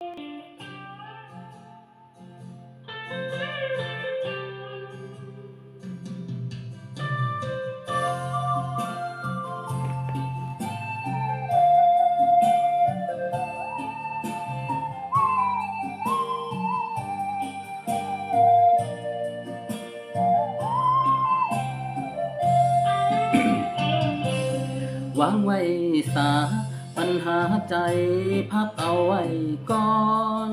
วางไว้สา ปัญหาใจพักเอาไว้ก่อน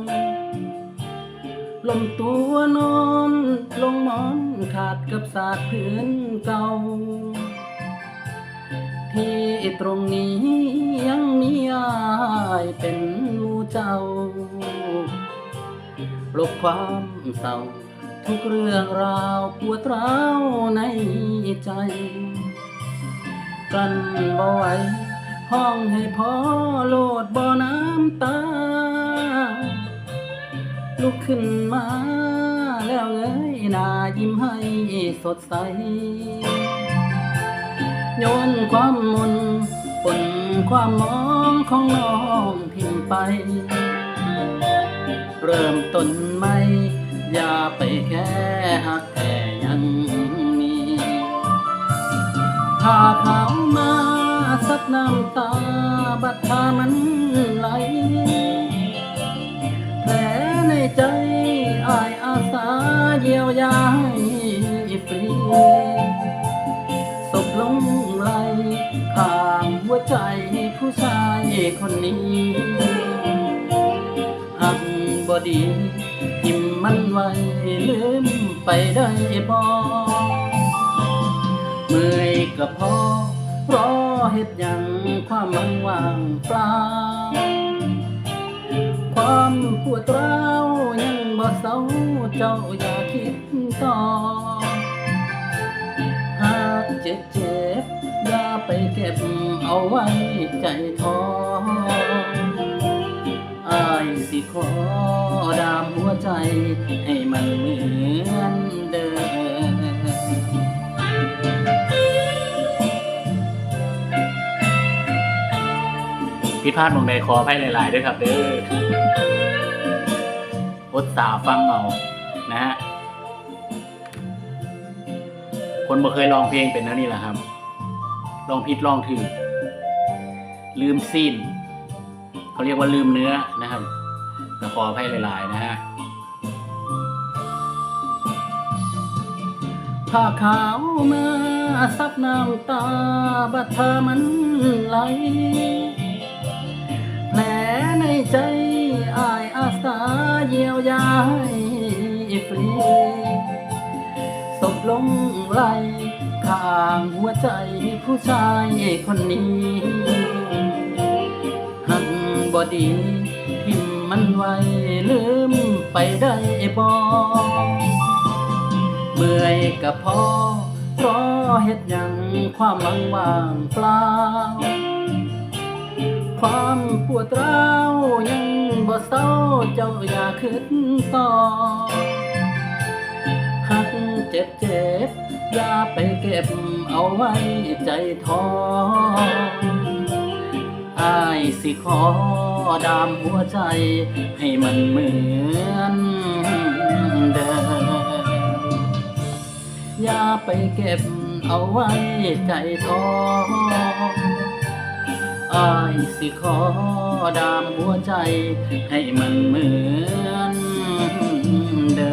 ลมตัวนอนลงหมอนขาดกับศาสาดพื้นเก่า ที่ตรงนี้ยังมีอายเป็นหมูเจ้าลบความเศร้าทุกเรื่องราวปวดร้าวในใจกลั้นบ่ไหว ห้องให้พอโลดบ่อน้ำตา ลุกขึ้นมา แล้วเงยหน้ายิ้มให้สดใส โยนความมนปนความมองของน้องทิ้งไป เริ่มต้นใหม่ อย่าไปแค่หักแต่ยังมีพาเขามา สักน้ำตาบัดพามันไหล แผลในใจอายอาสาเยียวยาให้ฟรีศพลงไหลข้างหัวใจผู้ชายคนนี้หักบอดีทิมมันไว้ลืมไปได้บ่เมื่อยก็พอรอ เฮ็ดหยังความมันว่างเปล่า ความปวดร้าวยังบ่เศร้าเจ้าอย่าคิดต่อ หากเจ็บเจ็บอย่าไปเก็บเอาไว้ใจท้ออายสิขอดามหัวใจให้มันมือ ผิดพลาดมองใดขออภัยหลายๆด้วยครับเด้ออดสาฟังเอานะฮะคนบ่เคยร้องเพลงเป็นนะนี่แหละครับร้องผิดร้องถูกลืมสิ้นเขาเรียกว่าลืมเนื้อนะครับแต่ขออภัยหลายๆนะฮะผ้าขาวมาซับน้ำตาบัดเธอมันไหล ในใจอายอาสาเยียวยาให้ฟรีศพลงไหลข้างหัวใจผู้ชายคนนี้หักบอดีทิมมันไว้ลืมไปได้บ่เมื่อยกับพอรอเฮ็ดยังความหวังว่างเปล่า ความปวดร้าวยังบ่เศร้าเจ้าอย่าคิดต่อหักเจ็บเจ็บอย่าไปเก็บเอาไว้ใจท้ออายสิขอดามหัวใจให้มันเหมือนเดิมอย่าไปเก็บเอาไว้ใจท้อ อายสิขอดามหัวใจ ให้มันเหมือนเดิม